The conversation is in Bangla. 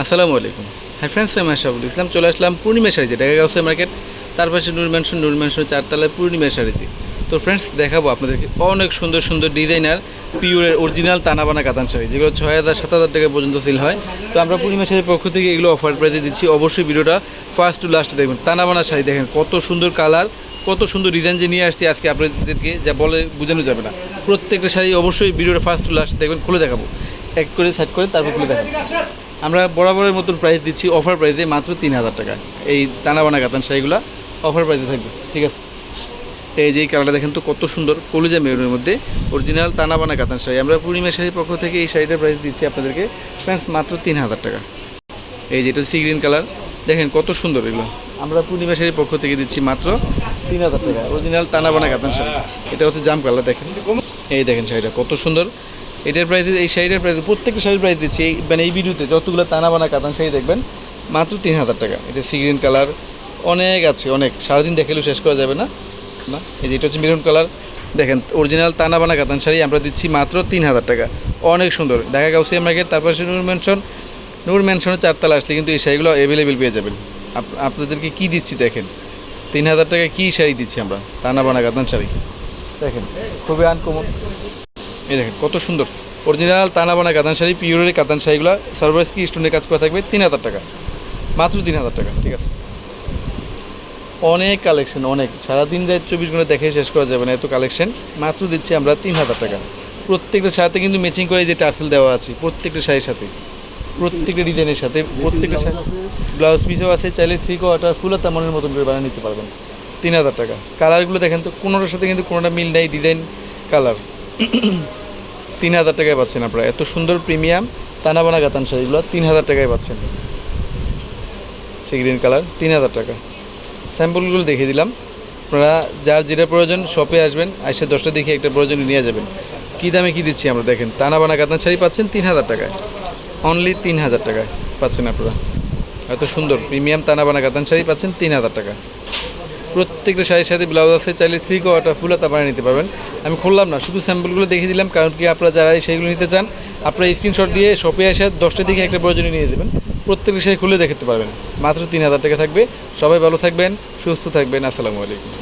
আসসালামু আলাইকুম। হ্যাঁ ফ্রেন্ডস আমি আশাফুল ইসলাম চলে আসলাম পূর্ণিমা শাড়িতে, ঢাকা গাউসে মার্কেট তার পাশে নূর ম্যানশন চারতলায় পূর্ণিমা শাড়িতে তো ফ্রেন্ডস দেখাবো আপনাদেরকে অনেক সুন্দর সুন্দর ডিজাইনার পিওরের অরিজিনাল তানাবানা কাতান শাড়ি, যেগুলো ছয় হাজার, সাত হাজার টাকা পর্যন্ত সেল হয়। তো আমরা পূর্ণিমা শাড়ির পক্ষ থেকে এগুলো অফার প্রাইজে দিচ্ছি। অবশ্যই ভিডিওটা ফার্স্ট টু লাস্ট দেখবেন। তানাবানা শাড়ি দেখেন, কত সুন্দর কালার কত সুন্দর ডিজাইন যে নিয়ে আসছি আজকে আপনাদেরকে, যা বলে বোঝানো যাবে না। প্রত্যেকটা শাড়ি অবশ্যই ভিডিওটা ফার্স্ট টু লাস্ট দেখবেন, খুলে দেখাবো। এক করে সাইড করে তারপর খুলে দেখাবো। আমরা বরাবরের মতন প্রাইস দিচ্ছি অফার প্রাইসে মাত্র তিন হাজার টাকা। এই দানাবানা কাতান শাড়িগুলো অফার প্রাইসে থাকবে, ঠিক আছে? এই যে এই কালারটা দেখেন তো কত সুন্দর, কলিজা মেরুনের মধ্যে অরিজিনাল তানাবানা কাতান শাড়ি। আমরা পূর্ণিমা শাড়ির পক্ষ থেকে এই শাড়িটার প্রাইস দিচ্ছি আপনাদেরকে ফ্রেন্ডস মাত্র তিন হাজার টাকা। এই যেটা সি গ্রিন কালার দেখেন কত সুন্দর এগুলো। আমরা পূর্ণিমা শাড়ির পক্ষ থেকে দিচ্ছি মাত্র তিন হাজার টাকা অরিজিনাল তানাবানা কাতান শাড়ি। এটা হচ্ছে জাম কালার দেখেন। এই দেখেন শাড়িটা কত সুন্দর। এটার প্রাইস এই শাড়িটার প্রাইস প্রত্যেকটা শাড়ির প্রাইস দিচ্ছি। এই মানে এই ভিডিওতে যতগুলো তানাবানা কাতান শাড়ি দেখবেন, মাত্র তিন হাজার টাকা। এটা সি গ্রিন কালার, অনেক আছে, অনেক। সারাদিন দেখালেও শেষ করা যাবে না। না, এই যে এটা হচ্ছে মেরুন কালার দেখেন অরিজিনাল তানা বানা কাতান শাড়ি আমরা দিচ্ছি মাত্র তিন হাজার টাকা। অনেক সুন্দর। ঢাকা গাউসিয়া মার্কেট তারপর নূর ম্যানশন নূর ম্যানশনের চারতলা আসলে কিন্তু এই শাড়িগুলো অ্যাভেলেবেল পেয়ে যাবেন। আপ- আপনাদেরকে কি দিচ্ছি দেখেন? তিন হাজার টাকা কী শাড়ি দিচ্ছি আমরা? তানাবানা কাতান শাড়ি। দেখেন, খুবই আনকমন এই দেখেন, কত সুন্দর। অরিজিনাল তানাবানা কাতান শাড়ি, পিওরের কাতান শাড়িগুলো সার্ভাইস কি স্টোনের কাজ করা থাকবে? তিন হাজার টাকা। মাত্র তিন হাজার টাকা, ঠিক আছে? অনেক কালেকশন অনেক। সারাদিন যায় চব্বিশ ঘণ্টা দেখে শেষ করা যাবে না এত কালেকশন মাত্র দিচ্ছি আমরা তিন হাজার টাকা। প্রত্যেকটা শাড়িতে কিন্তু ম্যাচিং করে যে টার্সেল দেওয়া আছে, প্রত্যেকটা শাড়ির সাথে। প্রত্যেকটা ডিজাইনের সাথে, প্রত্যেকটা শাড়ি ব্লাউজ পিসও আছে, চাইলে থ্রি কোয়ার্টার ফুল তেমনের মতন করে বানিয়ে নিতে পারবেন। তিন হাজার টাকা। কালারগুলো দেখেন তো, কোনোটার সাথে কিন্তু কোনোটা মিল নেই ডিজাইন কালার তিন হাজার টাকায় পাচ্ছেন আপনারা। এত সুন্দর প্রিমিয়াম তানাবানা গাতান শাড়িগুলো তিন হাজার টাকায় পাচ্ছেন। সি গ্রিন কালার তিন হাজার টাকা। স্যাম্পলগুলো দেখিয়ে দিলাম। আপনারা যার যেটা প্রয়োজন শপে আসবেন এসে দশটা দেখে একটা প্রয়োজন নিয়ে যাবেন। কী দামে কী দিচ্ছি আমরা, দেখেন, তানাবানা কাতান শাড়ি পাচ্ছেন তিন হাজার টাকায়। অনলি তিন হাজার টাকায় পাচ্ছেন আপনারা। এত সুন্দর, প্রিমিয়াম তানাবানা কাতান শাড়ি পাচ্ছেন তিন হাজার টাকা প্রত্যেকটা শাড়ির সাথে ব্লাউজ আছে, চাইলে থ্রি কোয়ার্টার ফুল হাতা বানিয়ে নিতে পারবেন। আমি খুললাম না, শুধু স্যাম্পলগুলো দেখিয়ে দিলাম, কারণ কি আপনারা যারা সেইগুলো নিতে চান, আপনারা স্ক্রিনশট দিয়ে শপে এসে দশটা দিকে একটা প্রয়োজনে নিয়ে দেবেন প্রত্যেকটা শাড়ি খুলে দেখতে পারবেন। মাত্র তিন হাজার টাকা থাকবে। সবাই ভালো থাকবেন, সুস্থ থাকবেন। আসসালামু আলাইকুম।